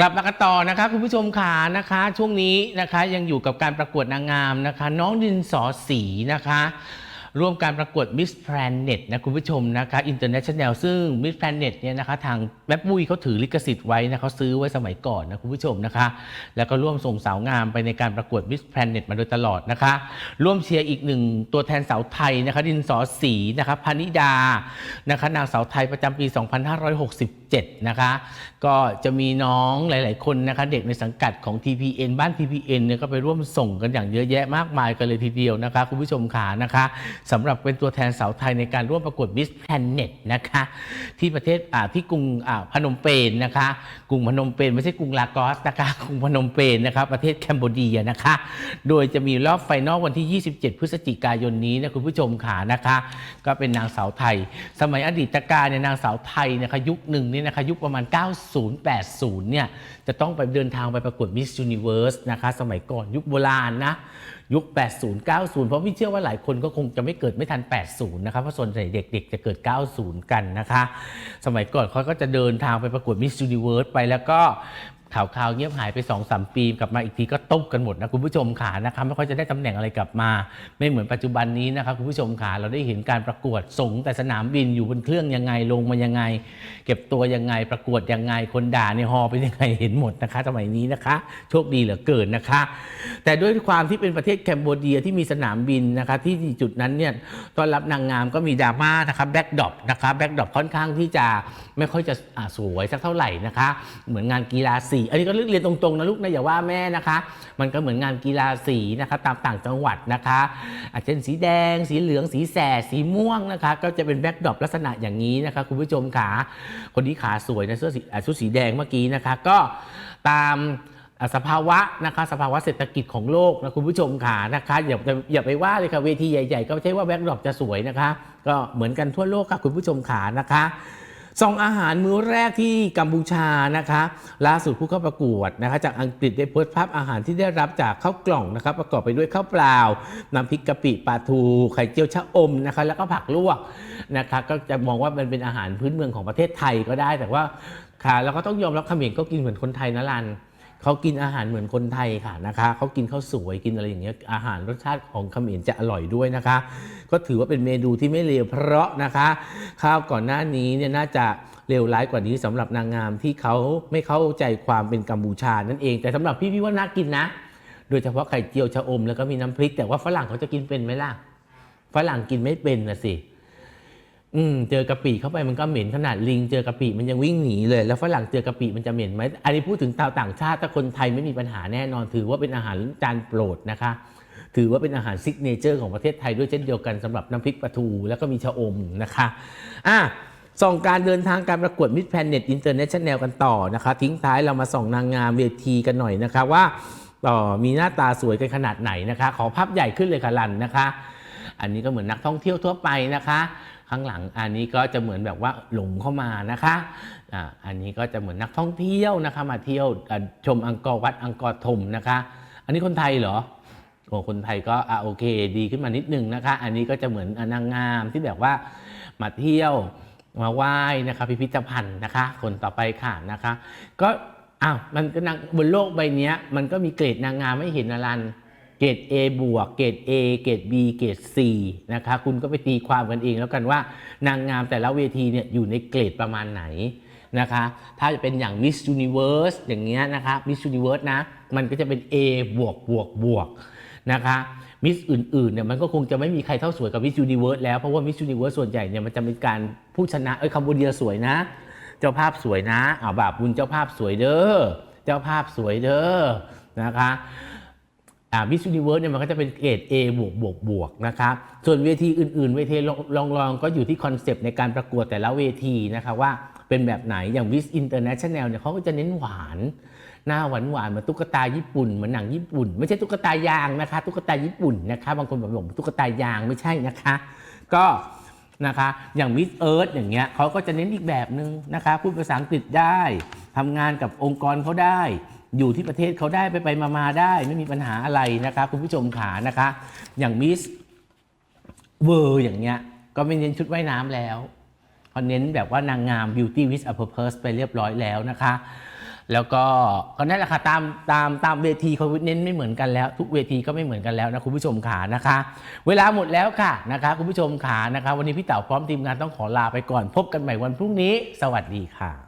กลับมากันต่อนะคะคุณผู้ชมขานะคะ ช่วงนี้นะคะยังอยู่กับการประกวดนางงามนะคะ น้องดินสอสีนะคะ ร่วมการประกวด Miss Planet นะคุณผู้ชมนะคะ International ซึ่ง Miss Planet เนี่ยนะคะทางแม่ปุ้ยเขาถือลิขสิทธิ์ไว้นะเขาซื้อไว้สมัยก่อนนะคุณผู้ชมนะคะ แล้วก็ร่วมส่งสาวงามไปในการประกวด Miss Planet มาโดยตลอดนะคะ ร่วมเชียร์อีกหนึ่งตัวแทนสาวไทยนะคะดินสอสีนะคะพานิดานะคะนางสาวไทยประจำปี 2560 2567นะคะ ก็จะมีน้องหลาย ๆ คนนะคะ เด็กในสังกัดของ TPN บ้าน TPN เนี่ยก็ไปร่วมส่งกันอย่างเยอะแยะมากมายกันเลยทีเดียวนะคะ คุณผู้ชมขานะคะสำหรับเป็นตัวแทนสาวไทยในการร่วมประกวด Miss Planet นะคะ ที่ประเทศอ่าที่กรุงอ่าพนมเปญนะคะ กรุงพนมเปญไม่ใช่กรุงลากอสนะคะกรุงพนมเปญนะคะประเทศแคนเบเดียนะคะ โดยจะมีรอบไฟนอลวันที่ 27 พฤศจิกายนนี้นะคุณผู้ชมขานะคะ ก็เป็นนางสาวไทย สมัยอดีตการเนี่ยนางสาวไทยนะคะยุคหนึ่งนี่นะคะยุคประมาณ 90 80 เนี่ยจะต้องไปเดินทางไปประกวด Miss Universe นะคะสมัยก่อนยุคโบราณนะยุค 80 90 เพราะพี่เชื่อว่าหลายคนก็คงจะไม่เกิดไม่ทัน 80 นะครับ เพราะส่วนใหญ่เด็กๆ จะเกิด 90 กันนะคะ สมัยก่อนเขาก็จะเดินทางไปประกวด Miss Universe ไปแล้วก็ ข่าวข่าวเงียบหายไป2-3ปีกลับมาอีกทีก็ตบกันหมดนะคุณผู้ชมขานะคะไม่ค่อยจะได้ตำแหน่งอะไรกลับมา ไม่เหมือนปัจจุบันนี้นะคะคุณผู้ชมขาเราได้เห็นการประกวดส่งแต่สนามบินอยู่บนเครื่องยังไงลงมายังไง เก็บตัวยังไงประกวดยังไงคนด่าในฮอเป็นยังไงเห็นหมดนะคะสมัยนี้นะคะโชคดีเหลือเกินนะคะ แต่ด้วยความที่เป็นประเทศแคนเบเดียที่มีสนามบินนะคะที่จุดนั้นเนี่ยต้อนรับนางงามก็มีดราม่านะคะแบ็กดอปนะคะแบ็กดอปค่อนข้างที่จะไม่ค่อยจะสวยสักเท่าไหร่นะคะ เหมือนงานกีฬาสีอันนี้ก็เรียนตรงๆนะลูกนะอย่าว่าแม่นะคะ มันก็เหมือนงานกีฬาสีนะคะตามต่างจังหวัดนะคะอาจจะเป็นสีแดง สีเหลือง สีแสดสีม่วงนะคะ ก็จะเป็นแบ็กดอปลักษณะอย่างนี้นะคะคุณผู้ชมขาคนนี้ขาสวยนะเสื้อสีชุดสีแดงเมื่อกี้นะคะ ก็ตามสภาวะนะคะสภาวะเศรษฐกิจของโลกนะคุณผู้ชมขานะคะอย่าอย่าไปว่าเลยค่ะเวทีใหญ่ๆ ก็ไม่ใช่ว่าแบ็กดรอปจะสวยนะคะ ก็เหมือนกันทั่วโลกค่ะคุณผู้ชมขานะคะ ส่องอาหารมื้อแรกที่กัมพูชานะคะ ล่าสุดผู้เข้าประกวดนะคะ จากอังกฤษได้โพสต์ภาพอาหารที่ได้รับจากข้าวกล่องนะครับ ประกอบไปด้วยข้าวเปล่าน้ำพริกกะปิปลาทู ไข่เจียวชะอมนะคะ แล้วก็ผักลวกนะคะ ก็จะมองว่ามันเป็นอาหารพื้นเมืองของประเทศไทยก็ได้แต่ว่าค่ะแล้วก็ต้องยอมรับเขมรก็กินเหมือนคนไทยนะลัน เขากินอาหารเหมือนคนไทยค่ะนะคะเขากินข้าวสวยกินอะไรอย่างเงี้ยอาหารรสชาติของเขมรจะอร่อยด้วยนะคะ ก็ถือว่าเป็นเมนูที่ไม่เลวเพราะนะคะ ข้าวก่อนหน้านี้เนี่ยน่าจะเลวร้ายกว่านี้สำหรับนางงามที่เขาไม่เข้าใจความเป็นกัมพูชานั่นเองแต่สำหรับพี่พี่ว่าน่ากินนะ โดยเฉพาะไข่เจียวชะอมแล้วก็มีน้ำพริก แต่ว่าฝรั่งเขาจะกินเป็นไหมล่ะฝรั่งกินไม่เป็นนะสิ อืมเจอกะปิเข้าไปมันก็เหม็นขนาดลิงเจอกะปิมันยังวิ่งหนีเลย แล้วฝรั่งเจอกะปิมันจะเหม็นไหมอันนี้พูดถึงชาวต่างชาติถ้าคนไทยไม่มีปัญหาแน่นอน ถือว่าเป็นอาหารจานโปรดนะคะ ถือว่าเป็นอาหารซิกเนเจอร์ของประเทศไทยด้วยเช่นเดียวกันสำหรับน้ำพริกปลาทูแล้วก็มีชะอมนะคะอะส่องการเดินทางการประกวดมิ s แพนเน็ตอินเตอร์เนชั่นแนลกันต่อนะคะ ทิ้งท้ายเรามาส่องนางงามเวทีกันหน่อยนะคะว่าต่อมีหน้าตาสวยกันขนาดไหนนะคะ ขอภาพใหญ่ขึ้นเลยค่ะลันนะคะ อันนี้ก็เหมือนนักท่องเที่ยวทั่วไปนะคะ ข้างหลังอันนี้ก็จะเหมือนแบบว่าหลงเข้ามานะคะอ่าอันนี้ก็จะเหมือนนักท่องเที่ยวนะคะมาเที่ยวชมอังกอร์วัดอังกอร์ธมนะคะ อันนี้คนไทยเหรอโอ้คนไทยก็อ่าโอเคดีขึ้นมานิดนึงนะคะ อันนี้ก็จะเหมือนนางงามที่แบบว่ามาเที่ยวมาไหว้นะคะพิพิธภัณฑ์นะคะ คนต่อไปค่ะนะคะ ก็อ้าวมันก็นางบนโลกใบนี้มันก็มีเกรดนางงามไม่เห็นอลัน เกรด A บวก เกรด A เกรด B เกรด C นะคะ คุณก็ไปตีความกันเองแล้วกันว่านางงามแต่ละเวทีเนี่ยอยู่ในเกรดประมาณไหนนะคะ ถ้าจะเป็นอย่าง Miss Universe อย่างเงี้ยนะคะ Miss Universe นะ มันก็จะเป็น A บวกบวกบวกนะคะมิสอื่นๆเนี่ยมันก็คงจะไม่มีใครเท่าสวยกับ Miss Universe แล้วเพราะว่า Miss Universe ส่วนใหญ่เนี่ยมันจะเป็นการผู้ชนะเอ้ยคัมบูเดียสวยนะ เจ้าภาพสวยนะอ่าวบาปบุญเจ้าภาพสวยเด้อเจ้าภาพสวยเด้อนะคะ อ่ามิส s u นิเวิร์สเนี่ยมันก็จะเป็นเกรด A บวกบวกบวกนะครับส่วนเวทีอื่น ๆ เวทีลองลองๆก็อยู่ที่คอนเซปต์ในการประกวดแต่ละเวทีนะคะว่าเป็นแบบไหนอย่าง Miss International เนี่ยเขาก็จะเน้นหวาน หน้าหวานหวานๆเหมือนตุ๊กตาญี่ปุ่นเหมือนหนังญี่ปุ่น ไม่ใช่ตุ๊กตายางนะคะตุ๊กตาญี่ปุ่นนะคะบางคนแบบบอกตุ๊กตายางไม่ใช่นะคะ ก็นะคะอย่างมิสเอิร์ธอย่างเงี้ยเขาก็จะเน้นอีกแบบนึงนะคะพูดภาษาอังกฤษได้ทำงานกับองค์กรเขาได้ อยู่ที่ประเทศเขาได้ไปไปมามาได้ไม่มีปัญหาอะไรนะคะคุณผู้ชมขานะคะ อย่างมิสเวอร์อย่างเงี้ย ก็ไม่เน้นชุดว่ายน้ำแล้วเขาเน้นแบบว่านางงาม beauty with a purpose ไปเรียบร้อยแล้วนะคะ แล้วก็ก็นั่นแหละค่ะตามตามตามเวทีเขาเน้นไม่เหมือนกันแล้ว ทุกเวทีก็ไม่เหมือนกันแล้วนะคุณผู้ชมขานะคะ เวลาหมดแล้วค่ะนะคะคุณผู้ชมขานะคะ วันนี้พี่เต๋าพร้อมทีมงานต้องขอลาไปก่อน พบกันใหม่วันพรุ่งนี้ สวัสดีค่ะ